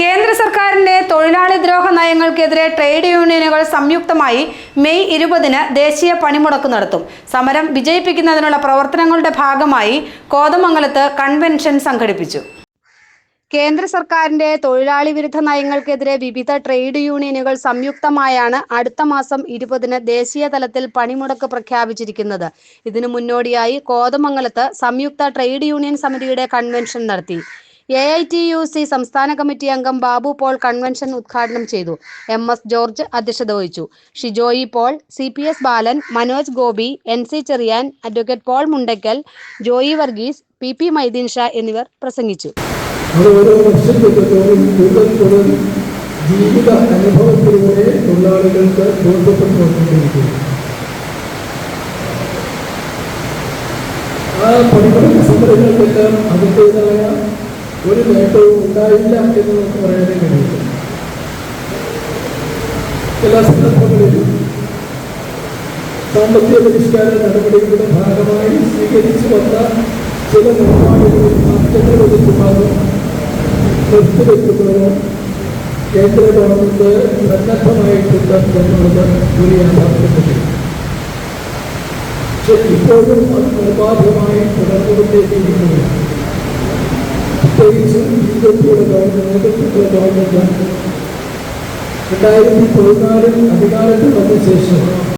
കേന്ദ്ര സർക്കാരിന്റെ തൊഴിലാളി ദ്രോഹ നയങ്ങൾക്കെതിരെ ട്രേഡ് യൂണിയനുകൾ സംയുക്തമായി മെയ് ഇരുപതിന് ദേശീയ പണിമുടക്ക് നടത്തും. സമരം വിജയിപ്പിക്കുന്നതിനുള്ള പ്രവർത്തനങ്ങളുടെ ഭാഗമായി കോതമംഗലത്ത് കൺവെൻഷൻ സംഘടിപ്പിച്ചു. കേന്ദ്ര സർക്കാരിന്റെ തൊഴിലാളി വിരുദ്ധ നയങ്ങൾക്കെതിരെ വിവിധ ട്രേഡ് യൂണിയനുകൾ സംയുക്തമായാണ് അടുത്ത മാസം ഇരുപതിന് ദേശീയ തലത്തിൽ പണിമുടക്ക് പ്രഖ്യാപിച്ചിരിക്കുന്നത്. ഇതിനു മുന്നോടിയായി കോതമംഗലത്ത് സംയുക്ത ട്രേഡ് യൂണിയൻ സമിതിയുടെ കൺവെൻഷൻ നടത്തി. A I T U C സംസ്ഥാന കമ്മിറ്റി അംഗം ബാബു പോൾ കൺവെൻഷൻ ഉദ്ഘാടനം ചെയ്തു. എം എസ് ജോർജ് അധ്യക്ഷത വഹിച്ചു. Shijoy Paul C P S Balan Manoj Gopi N C Cherian advocate Paul Mundakkal Joy Varghese P P Maideen Shah എന്നിവർ പ്രസംഗിച്ചു. ജീവിത അനുഭവത്തിലൂടെ തൊഴിലാളികൾക്ക് ബോധ്യപ്പെട്ടുകൊണ്ടിരിക്കുന്നു. ആ പരിപാടി സമരങ്ങൾക്കെല്ലാം അതിന്റെതായ ഒരു നേട്ടവും ഉണ്ടായില്ല എന്ന് നമുക്ക് പറയാനേ കഴിയില്ല ചില സന്ദർഭങ്ങളിലും സാമ്പത്തിക പരിഷ്കാര നടപടികളുടെ ഭാഗമായി സ്വീകരിച്ചു വന്ന ചില നിലപാടുകളിൽ മാറ്റങ്ങൾ വരുത്തുവാനും നിർത്തിവെക്കുന്നതിനും കേന്ദ്ര ഗവൺമെന്റ് സന്നദ്ധമായിട്ടുണ്ട് എന്നുള്ളത് ഒരു യാഥാർത്ഥ്യമാണ്. പക്ഷെ ഇപ്പോഴും അത് നിർബാധമായി തുടർന്നുകൊണ്ടേയിരിക്കുന്നില്ല പ്രത്യേകിച്ചും ബി ജെ രണ്ടായിരത്തി പതിനാലിൽ അധികാരത്തിൽ വന്ന ശേഷം